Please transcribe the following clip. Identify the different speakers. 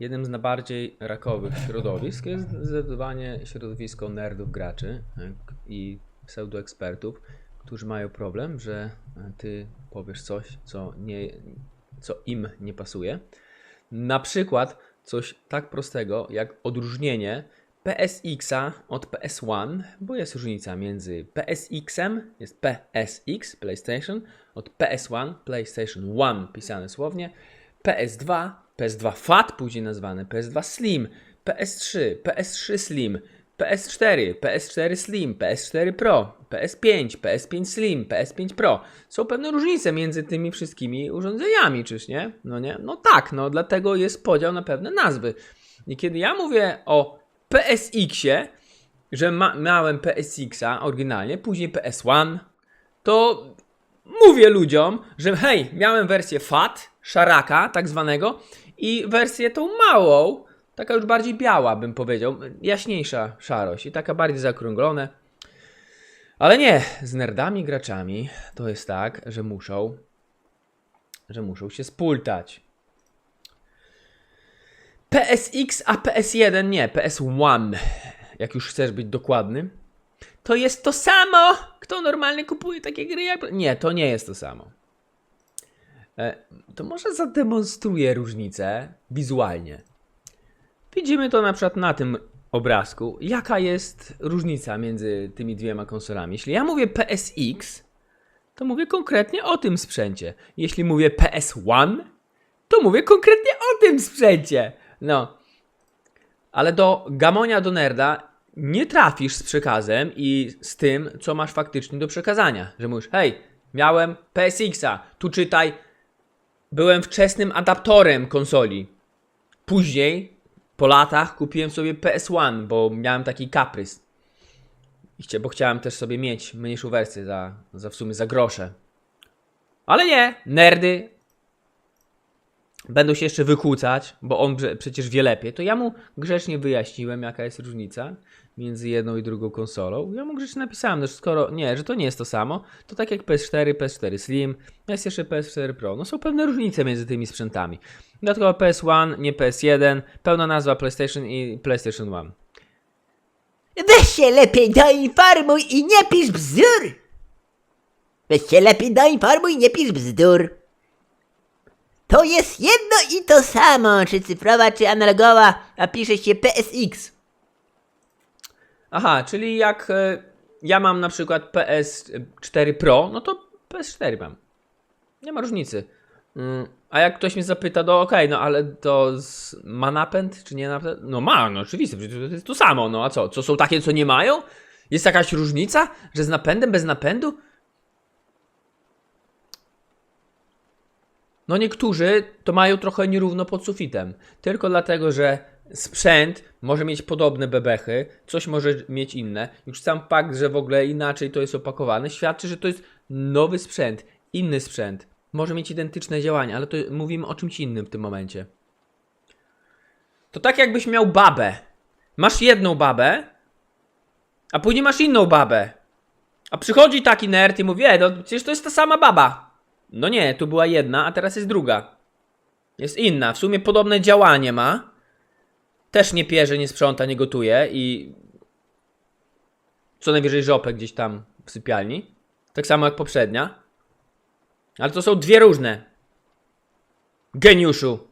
Speaker 1: jednym z najbardziej rakowych środowisk jest zdecydowanie środowisko nerdów graczy e, i pseudoekspertów, którzy mają problem, że e, ty powiesz coś, co, nie, co im nie pasuje. Na przykład coś tak prostego jak odróżnienie PSX-a od PS1, bo jest różnica między PSX-em, jest PSX, PlayStation, od PS1, PlayStation 1 pisane słownie, PS2, PS2 FAT, później nazwane PS2 Slim, PS3, PS3 Slim, PS4, PS4 Slim, PS4 Pro, PS5, PS5 Slim, PS5 Pro. Są pewne różnice między tymi wszystkimi urządzeniami, czyż nie? No nie? No tak, no dlatego jest podział na pewne nazwy. I kiedy ja mówię o PSX-ie, że ma, miałem PSX-a oryginalnie, później PS1, to mówię ludziom, że hej, miałem wersję FAT, szaraka tak zwanego i wersję tą małą, taka już bardziej biała bym powiedział, jaśniejsza szarość i taka bardziej zaokrąglone. Ale nie, z nerdami graczami to jest tak, że muszą, że muszą się spultać. PSX, a PS1 nie, PS1, jak już chcesz być dokładny, to jest to samo. Kto normalnie kupuje takie gry jak... Nie, to nie jest to samo. E, to może zademonstruję różnicę wizualnie. Widzimy to na przykład na tym obrazku. Jaka jest różnica między tymi dwiema konsolami? Jeśli ja mówię PSX, to mówię konkretnie o tym sprzęcie. Jeśli mówię PS1, to mówię konkretnie o tym sprzęcie. No. Ale do Gamonia do Nerda nie trafisz z przekazem i z tym, co masz faktycznie do przekazania. Że mówisz, hej, miałem PSX-a, tu czytaj, byłem wczesnym adaptorem konsoli. Później, po latach, kupiłem sobie PS1, bo miałem taki kaprys. Chcia- Bo chciałem też sobie mieć mniejszą wersję za, za w sumie za grosze. Ale nie, nerdy będą się jeszcze wykłócać, bo on prze- przecież wie lepiej, to ja mu grzecznie wyjaśniłem, jaka jest różnica między jedną i drugą konsolą. Ja mu grzecznie napisałem, że skoro nie, że to nie jest to samo, to tak jak PS4, PS4 Slim, jest jeszcze PS4 Pro. No są pewne różnice między tymi sprzętami. Dodatkowo PS1, nie PS1, pełna nazwa PlayStation i PlayStation 1.
Speaker 2: Weź się lepiej doinformuj i nie pisz bzdur! Weź się lepiej doinformuj i nie pisz bzdur! To jest jedno i to samo, czy cyfrowa, czy analogowa, a pisze się PSX.
Speaker 1: Aha, czyli jak e, ja mam na przykład PS4 Pro, no to PS4 mam. Nie ma różnicy. Mm, A jak ktoś mnie zapyta, no okej, no ale to z, ma napęd, czy nie napęd? No ma, no oczywiście, przecież to jest to samo, no a co? Co są takie, co nie mają? Jest jakaś różnica, że z napędem, bez napędu? No niektórzy to mają trochę nierówno pod sufitem. Tylko dlatego, że sprzęt może mieć podobne bebechy, coś może mieć inne. Już sam fakt, że w ogóle inaczej to jest opakowane, świadczy, że to jest nowy sprzęt, inny sprzęt. Może mieć identyczne działania, ale to mówimy o czymś innym w tym momencie. To tak jakbyś miał babę. Masz jedną babę, a później masz inną babę. A przychodzi taki nerd i mówi, e, no przecież to jest ta sama baba. No nie, tu była jedna, a teraz jest druga. Jest inna, w sumie podobne działanie ma. Też nie pierze, nie sprząta, nie gotuje i co najwyżej żopę gdzieś tam w sypialni. Tak samo jak poprzednia. Ale to są dwie różne. Geniuszu.